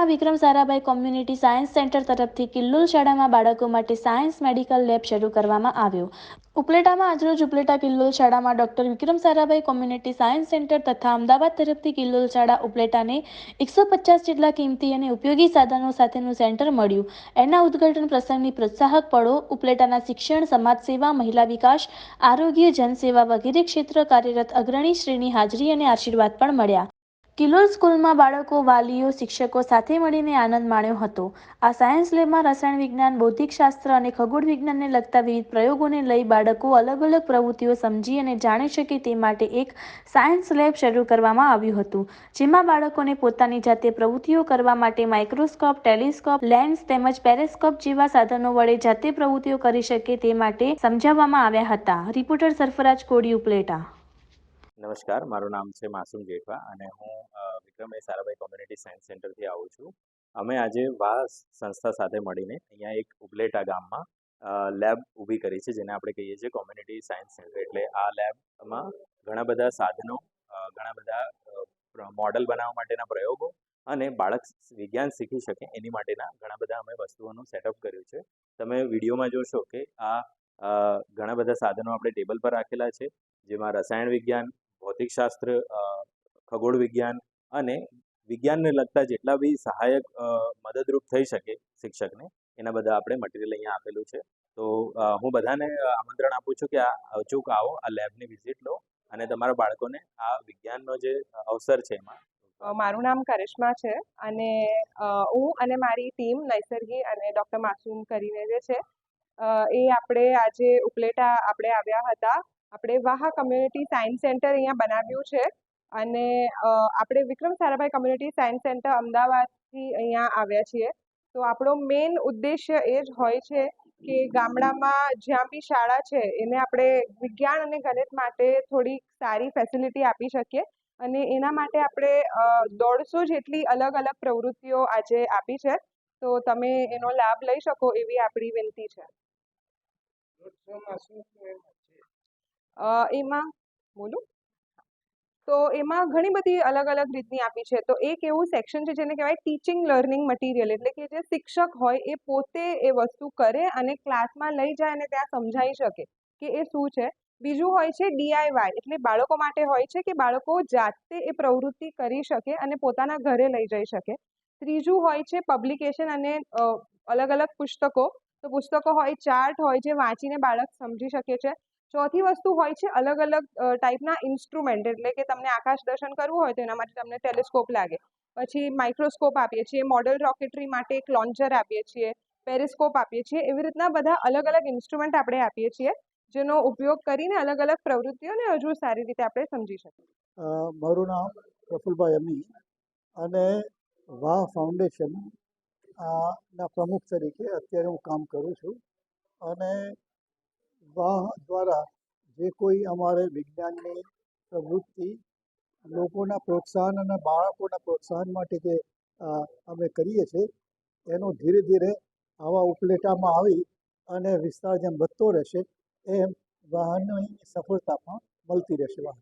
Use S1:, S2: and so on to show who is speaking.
S1: ઉપલેટામાં Vikram Sarabhai community science centre તરફથી કિલ્લોલ શાળામાં બાળકો માટે સાયન્સ મેડિકલ લેબ શરૂ કરવામાં આવ્યો. ઉપલેટામાં આજરોજ ઉપલેટા કિલ્લોલ શાળામાં doctor Vikram Sarabhai community science centre તથા અમદાવાદ તરફથી કિલ્લોલ શાળા ઉપલેટાને એકસો પચાસ જેટલા કિંમતી અને ઉપયોગી સાધનો સાથેનું સેન્ટર મળ્યું. એના ઉદ્ઘાટન પ્રસંગની પ્રોત્સાહક પળો ઉપલેટાના શિક્ષણ, સમાજ સેવા, મહિલા વિકાસ, આરોગ્ય, જનસેવા વગેરે ક્ષેત્ર કાર્યરત અગ્રણી શ્રેણી હાજરી અને આશીર્વાદ પણ મળ્યા. કિલોલ સ્કૂલમાં બાળકો, વાલીઓ, શિક્ષકો સાથે મળીને આનંદ માણ્યો હતો. આ સાયન્સ લેબમાં રસાયણ વિજ્ઞાન ભૌતિક શાસ્ત્ર અને ખગોળ વિજ્ઞાનને લગતા વિવિધ પ્રયોગોને લઈ બાળકો અલગ અલગ પ્રવૃત્તિઓ સમજી અને જાણી શકે તે માટે એક સાયન્સ લેબ શરૂ કરવામાં આવ્યું હતું, જેમાં બાળકોને પોતાની જાતે પ્રવૃત્તિઓ કરવા માટે માઇક્રોસ્કોપ, ટેલિસ્કોપ, લેન્સ તેમજ પેરેસ્કોપ જેવા સાધનો વડે જાતે પ્રવૃત્તિઓ કરી શકે તે માટે સમજાવવામાં આવ્યા હતા. રિપોર્ટર સરફરાજ કોડી ઉપલેટા
S2: નમસ્કાર, મારું નામ છે માસુમ જેઠવા અને હું Vikram A Sarabhai community science સેન્ટરથી આવું છું. અમે આજે વા સંસ્થા સાથે મળીને અહીંયા એક ઉપલેટા ગામમાં લેબ ઊભી કરી છે, જેને આપણે કહીએ છીએ કોમ્યુનિટી સાયન્સ સેન્ટર. એટલે આ લેબમાં ઘણા બધા સાધનો ઘણા બધા મોડલ બનાવવા માટેના પ્રયોગો અને બાળક વિજ્ઞાન શીખી શકે એની માટેના ઘણા બધા અમે વસ્તુઓનું સેટઅપ કર્યું છે. તમે વિડીયોમાં જોશો કે આ ઘણા બધા સાધનો આપણે ટેબલ પર રાખેલા છે, જેમાં રસાયણ વિજ્ઞાન ભૌતિકશાસ્ત્ર ખગોળ વિજ્ઞાન અને વિજ્ઞાનને લગતા જેટલા બી સહાયક મદદરૂપ થઈ શકે શિક્ષકને, એના બધા આપણે મટીરિયલ અહીંયા આપેલું છે. તો હું બધાને આમંત્રણ આપું છું કે આ અચૂક આવો, આ લેબની વિઝિટ લો અને તમારા બાળકોને આ વિજ્ઞાનનો જે અવસર છે એમાં
S3: મારું નામ કરિશ્મા છે અને હું અને મારી ટીમ નૈસર્ગી અને ડૉક્ટર માસૂમ કરીને જે છે એ આપણે આજે ઉપલેટા આપણે આવ્યા હતા. આપણે વાહા કમ્યુનિટી સાયન્સ સેન્ટર અહીંયા બનાવ્યું છે. અને આપણે Vikram Sarabhai community science centre અમદાવાદથી અહીંયા આવ્યા છીએ. તો આપણો મેઇન ઉદ્દેશ્ય એ જ હોય છે કે ગામડામાં જ્યાં બી શાળા છે, એને આપણે વિજ્ઞાન અને ગણિત માટે થોડીક સારી ફેસિલિટી આપી શકીએ. અને એના માટે આપણે દોઢસો જેટલી અલગ અલગ પ્રવૃત્તિઓ આજે આપી છે. તો તમે એનો લાભ લઈ શકો એવી આપણી વિનંતી છે? એમાં બોલું. તો એમાં ઘણી બધી અલગ અલગ રીતની આપી છે. તો એક એવું સેક્શન છે જેને કહેવાય ટીચિંગ લર્નિંગ મટીરિયલ એટલે કે જે શિક્ષક હોય એ પોતે એ વસ્તુ કરે અને ક્લાસમાં લઈ જાય અને ત્યાં સમજાવી શકે કે એ શું છે. બીજું હોય છે ડીઆઈવાય એટલે બાળકો માટે હોય છે કે બાળકો જાતે એ પ્રવૃત્તિ કરી શકે અને પોતાના ઘરે લઈ જઈ શકે. ત્રીજું હોય છે પબ્લિકેશન અને અલગ અલગ પુસ્તકો. તો પુસ્તકો હોય ચાર્ટ હોય જે વાંચીને બાળક સમજી શકે છે. ચોથી વસ્તુ હોય છે અલગ અલગ ટાઈપના ઇન્સ્ટ્રુમેન્ટ એટલે કે તમને આકાશ દર્શન કરવું હોય તો એના માટે તમને ટેલિસ્કોપ લાગે. પછી માઇક્રોસ્કોપ આપીએ છીએ મોડલ રોકેટરી માટે એક લોન્ચર આપીએ છીએ પેરિસ્કોપ આપીએ છીએ, એવી રીતના બધા અલગ અલગ ઇન્સ્ટ્રુમેન્ટ આપણે આપીએ છીએ, જેનો ઉપયોગ કરીને અલગ અલગ પ્રવૃત્તિઓને હજુ સારી રીતે આપણે સમજી શકીએ.
S4: મારું નામ પ્રફુલભાઈ અમી અને વાહ ફાઉન્ડેશન ના પ્રમુખ તરીકે અત્યારે હું કામ કરું છું. અને વાહ દ્વારા જે કોઈ અમારે વિજ્ઞાનની પ્રવૃત્તિ, લોકોના પ્રોત્સાહન અને બાળકોના પ્રોત્સાહન માટે જે અમે કરીએ છીએ, એનું ધીરે ધીરે આવા ઉપલેટામાં આવી અને વિસ્તાર જેમ વધતો રહેશે, એમ વાહનની સફળતા પણ મળતી રહેશે. વાહન